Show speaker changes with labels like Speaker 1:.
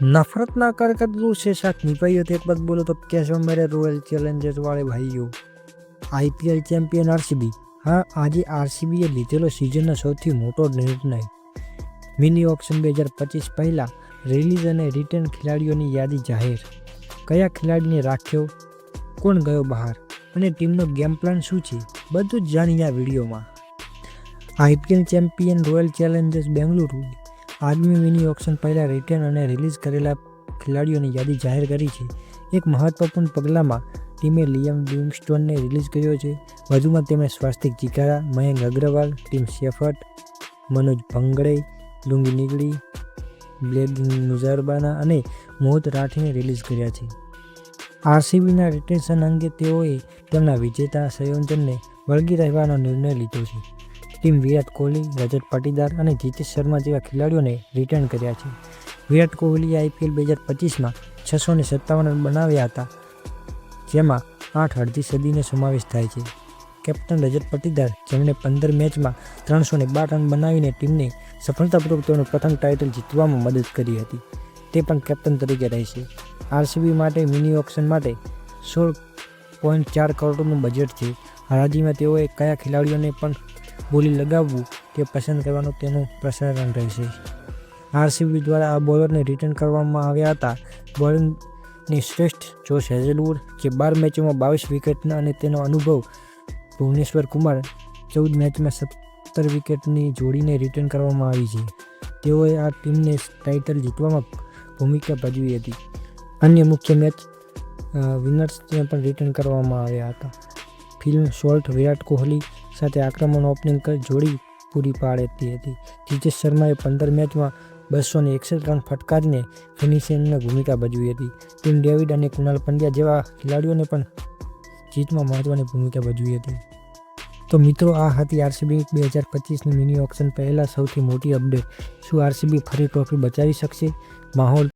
Speaker 1: નફરતના કરકરદૂ છે સાથ નિભાઈ હતી એક બોલો તો કેશ મેરે રોયલ ચેલેન્જર્સ વાળે ભાઈઓ આઈપીએલ ચેમ્પિયન આરસીબી હા આજે આરસીબીએ લીધેલો સિઝનનો સૌથી મોટો નિર્ણય મિની ઓપ્શન બે હજાર પચીસ પહેલાં રિલીઝ અને રિટર્ન ખેલાડીઓની યાદી જાહેર કયા ખેલાડીને રાખ્યો કોણ ગયો બહાર અને ટીમનો ગેમ પ્લાન શું છે બધું જ જાણીએ આ વિડીયોમાં। IPL champion Royal Challengers Bengaluru આગામી મિની ઓપ્શન પહેલાં રિટર્ન અને રિલીઝ કરેલા ખેલાડીઓની યાદી જાહેર કરી છે. એક મહત્વપૂર્ણ પગલામાં ટીમે લિયમ લિવિંગસ્ટોનને રિલીઝ કર્યો છે. વધુમાં તેમણે સ્વાસ્તિક ચિકારા મયંક અગ્રવાલ, ટીમ શેફર્ટ મનોજ ભંગડે, લુંગી નીગડી બ્લેડ મુઝારબાના અને મોહત રાઠીને રિલીઝ કર્યા છે. આરસીબીના રિટેન્શન અંગે તેઓએ તેમના વિજેતા સંયોજનને વળગી રહેવાનો નિર્ણય લીધો છે. ટીમ વિરાટ કોહલી, રજત પાટીદાર અને જીતેશ શર્મા જેવા ખેલાડીઓને રિટર્ન કર્યા છે. વિરાટ કોહલીએ આઈપીએલ બે હજાર પચીસમાં છસો ને સત્તાવન રન બનાવ્યા હતા, જેમાં આઠ અડધી સદીનો સમાવેશ થાય છે. કેપ્ટન રજત પાટીદાર જેમણે પંદર મેચમાં ત્રણસો ને બાર રન બનાવીને ટીમને સફળતાપૂર્વક તેનું પ્રથમ ટાઇટલ જીતવામાં મદદ કરી હતી. તે પણ કેપ્ટન તરીકે રહેશે આરસીબી માટે મિની ઓપ્શન માટે સોળ પોઈન્ટ ચાર કરોડનું બજેટ છે. હરાજીમાં તેઓએ કયા ખેલાડીઓને પણ બોલી લગાવવું તે પસંદ કરવાનું તેનું પ્રસારણ રહેશે. આરસીબી દ્વારા આ બોલરને રિટર્ન કરવામાં આવ્યા હતા. બોલિંગની શ્રેષ્ઠ જોશ હેઝલવુડ જે બાર મેચોમાં બાવીસ વિકેટના અને તેનો અનુભવ ભુવનેશ્વર કુમાર ચૌદ મેચમાં સત્તર વિકેટની જોડીને રિટર્ન કરવામાં આવી છે. તેઓએ આ ટીમને ટાઇટલ જીતવામાં ભૂમિકા ભજવી હતી. અન્ય મુખ્ય મેચ વિનર્સને પણ રિટર્ન કરવામાં આવ્યા હતા. ફિલ્મ શોર્ટ વિરાટ કોહલી સાથે આક્રમણ ઓપનિંગ જોડી પૂરી પાડતી હતી. જીતેશ શર્માએ પંદર મેચમાં બસો ને એકસઠ રન ફટકારીને ફિનિશિંગની ભૂમિકા ભજવી હતી. ટીમ ડેવિડ અને કુણાલ પંડ્યા જેવા ખેલાડીઓને પણ જીતમાં મહત્ત્વની ભૂમિકા ભજવી હતી. તો મિત્રો, આ હતી આરસીબી બે હજાર પચીસની મિની ઓક્શન પહેલાં સૌથી મોટી અપડેટ. શું આરસીબી ફરી ટ્રોફી બચાવી શકશે? માહોલ